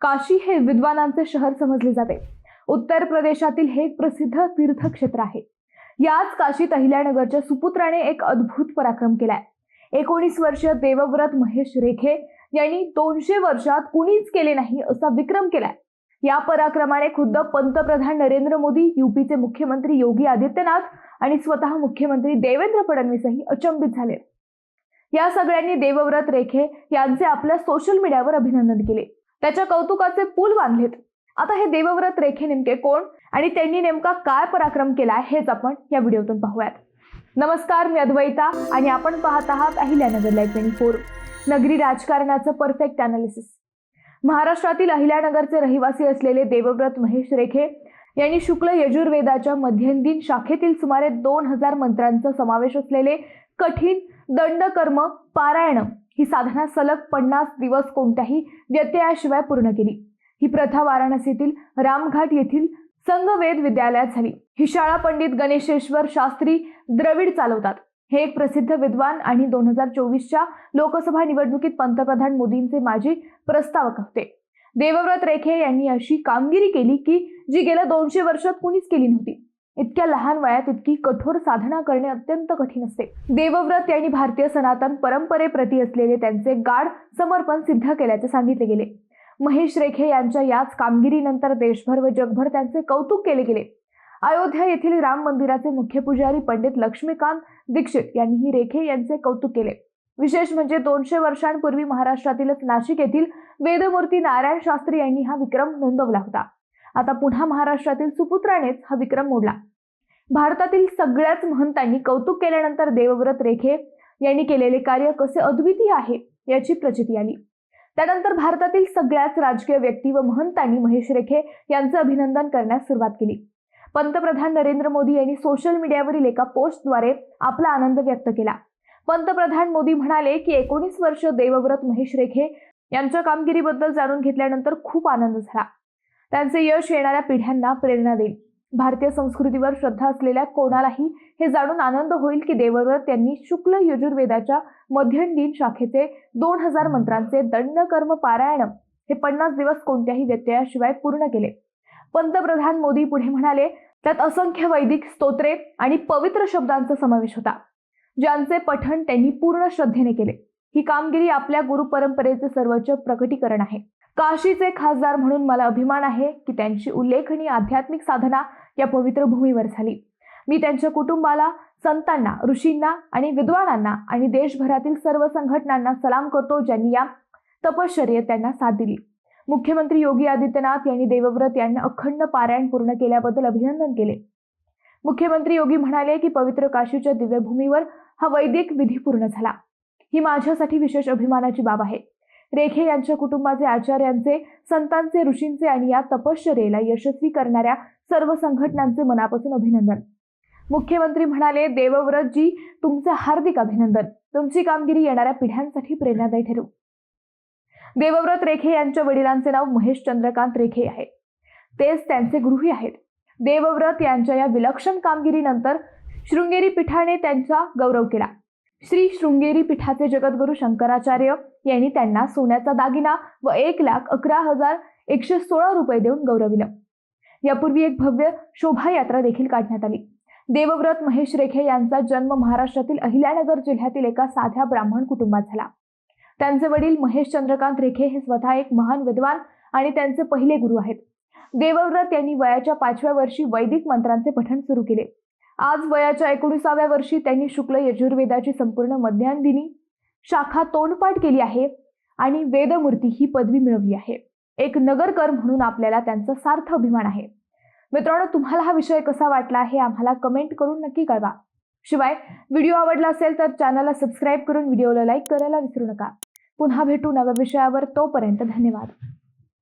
काशी हे विद्वानांचे शहर समजले जाते. उत्तर प्रदेशातील हे एक प्रसिद्ध तीर्थक्षेत्र आहे. याच काशीत अहिल्यानगरच्या सुपुत्राने एक अद्भुत पराक्रम केलाय. एकोणीस वर्षीय देवव्रत महेश रेखे यांनी दोनशे वर्षात कुणीच केले नाही असा विक्रम केलाय. या पराक्रमाने खुद्द पंतप्रधान नरेंद्र मोदी युपीचे मुख्यमंत्री योगी आदित्यनाथ आणि स्वतः मुख्यमंत्री देवेंद्र फडणवीसही अचंबित झाले. या सगळ्यांनी देवव्रत रेखे यांचे आपल्या सोशल मीडियावर अभिनंदन केले. त्याच्या कौतुकाचे पूल बांधलेत. आता हे देवव्रत रेखे नेमके कोण आणि त्यांनी नेमका काय पराक्रम केलाय हेच आपण या व्हिडिओतून पाहूयात. नमस्कार मी अद्वैता आणि आपण पाहत आहात अहिल्यानगर लाईव्ह ट्वेंटी फोर नगरी राजकारणाचं परफेक्ट अनालिसिस महाराष्ट्रातील अहिल्यानगरचे रहिवासी असलेले देवव्रत महेश रेखे यांनी शुक्ल यजुर्वेदाच्या मध्यंदीन शाखेतील सुमारे दोन हजार मंत्रांचा समावेश असलेले कठीण दंडकर्म पारायण ही साधना सलग पन्नास दिवस कोणत्याही व्यत्ययाशिवाय पूर्ण केली. ही प्रथा वाराणसीतील रामघाट येथील संघवेद विद्यालयात झाली. ही शाळा पंडित गणेशेश्वर शास्त्री द्रविड चालवतात. हे एक प्रसिद्ध विद्वान आणि दोन हजार चोवीसच्या लोकसभा निवडणुकीत पंतप्रधान मोदींचे माजी प्रस्तावक होते. देवव्रत रेखे यांनी अशी कामगिरी केली की जी गेल्या दोनशे वर्षात कुणीच केली नव्हती. इतक्या लहान वयात इतकी कठोर साधना करणे अत्यंत कठीण असते. देवव्रत यांनी भारतीय सनातन परंपरेप्रती असलेले त्यांचे गाढ समर्पण सिद्ध केल्याचे सांगितले गेले. महेश रेखे यांच्या याच कामगिरीनंतर देशभर व जगभर त्यांचे कौतुक केले गेले. अयोध्या येथील राम मंदिराचे मुख्य पुजारी पंडित लक्ष्मीकांत दीक्षित यांनीही रेखे यांचे कौतुक केले. विशेष म्हणजे दोनशे वर्षांपूर्वी महाराष्ट्रातीलच नाशिक येथील वेदमूर्ती नारायण शास्त्री यांनी हा विक्रम नोंदवला होता. आता पुन्हा महाराष्ट्रातील सुपुत्रानेच हा विक्रम मोडला. भारतातील सगळ्याच महंतांनी कौतुक केल्यानंतर देवव्रत रेखे यांनी केलेले कार्य कसे अद्वितीय आहे याची प्रचिती आली. त्यानंतर भारतातील सगळ्याच राजकीय व्यक्ती व महंतांनी महेश रेखे यांचं अभिनंदन करण्यास सुरुवात केली. पंतप्रधान नरेंद्र मोदी यांनी सोशल मीडियावरील एका पोस्टद्वारे आपला आनंद व्यक्त केला. पंतप्रधान मोदी म्हणाले की एकोणीस वर्ष देवव्रत महेश रेखे यांच्या कामगिरीबद्दल जाणून घेतल्यानंतर खूप आनंद झाला. त्यांचे यश येणाऱ्या पिढ्यांना प्रेरणा देईल. भारतीय संस्कृतीवर श्रद्धा असलेल्या कोणालाही हे जाणून आनंद होईल की देवव्रत त्यांनी शुक्ल यजुर्वेदाच्या मध्यंदीन शाखेचे दोन हजार मंत्रांचे दंडकर्म पारायण हे पन्नास दिवस कोणत्याही व्यत्ययाशिवाय पूर्ण केले. पंतप्रधान मोदी पुढे म्हणाले त्यात असंख्य वैदिक स्तोत्रे आणि पवित्र शब्दांचा समावेश होता ज्यांचे पठण त्यांनी पूर्ण श्रद्धेने केले. ही कामगिरी आपल्या गुरु परंपरेचे सर्वोच्च प्रकटीकरण आहे. काशीचे खासदार म्हणून मला अभिमान आहे की त्यांची उल्लेखनीय आध्यात्मिक साधना या पवित्र भूमीवर झाली. मी त्यांच्या कुटुंबाला संतांना ऋषींना आणि विद्वानांना आणि देशभरातील सर्व संघटनांना सलाम करतो ज्यांनी या तपश्चर्येत त्यांना साथ दिली. मुख्यमंत्री योगी आदित्यनाथ यांनी देवव्रत यांना अखंड पारायण पूर्ण केल्याबद्दल अभिनंदन केले. मुख्यमंत्री योगी म्हणाले की पवित्र काशीच्या दिव्यभूमीवर हा वैदिक विधी पूर्ण झाला. ही माझ्यासाठी विशेष अभिमानाची बाब आहे. रेखे यांच्या कुटुंबाचे आचार्यांचे संतांचे ऋषींचे आणि या तपश्चर्येला यशस्वी करणाऱ्या सर्व संघटनांचे मनापासून अभिनंदन. मुख्यमंत्री म्हणाले देवव्रत जी हार्दिक अभिनंदन. तुमची कामगिरी येणाऱ्या पिढ्यांसाठी प्रेरणादायी ठरू. देवव्रत रेखे यांच्या वडिलांचे नाव महेश चंद्रकांत रेखे आहे. तेच त्यांचे गृही आहेत. देवव्रत यांच्या या विलक्षण कामगिरीनंतर शृंगेरी पीठाने त्यांचा गौरव केला. श्री शृंगेरी पीठाचे जगद्गुरू शंकराचार्य यांनी त्यांना सोन्याचा दागिना व एक लाख अकरा हजार एकशे सोळा रुपये देऊन गौरविलं. यापूर्वी एक भव्य शोभायात्रा देखील काढण्यात आली. देवव्रत महेश रेखे यांचा जन्म महाराष्ट्रातील अहिल्यानगर जिल्ह्यातील एका साध्या ब्राह्मण कुटुंबात झाला. त्यांचे वडील महेश चंद्रकांत रेखे हे स्वतः एक महान विद्वान आणि त्यांचे पहिले गुरु आहेत. देवव्रत यांनी वयाच्या पाचव्या वर्षी वैदिक मंत्रांचे पठण सुरू केले. आज वयाच्या एकोणीसाव्या वर्षी त्यांनी शुक्ल यजुर्वेदाची संपूर्ण मध्यांदिनी शाखा तोंडपाठ केली आहे आणि वेदमूर्ती ही पदवी मिळवली आहे. एक नगरकर म्हणून आपल्याला त्यांचा सार्थ अभिमान आहे. मित्रांनो तुम्हाला हा विषय कसा वाटला हे आम्हाला कमेंट करून नक्की कळवा. शिवाय व्हिडिओ आवडला असेल तर चॅनलला सबस्क्राईब करून व्हिडिओला लाईक करायला विसरू नका. पुन्हा भेटू नव्या विषयावर. तोपर्यंत धन्यवाद.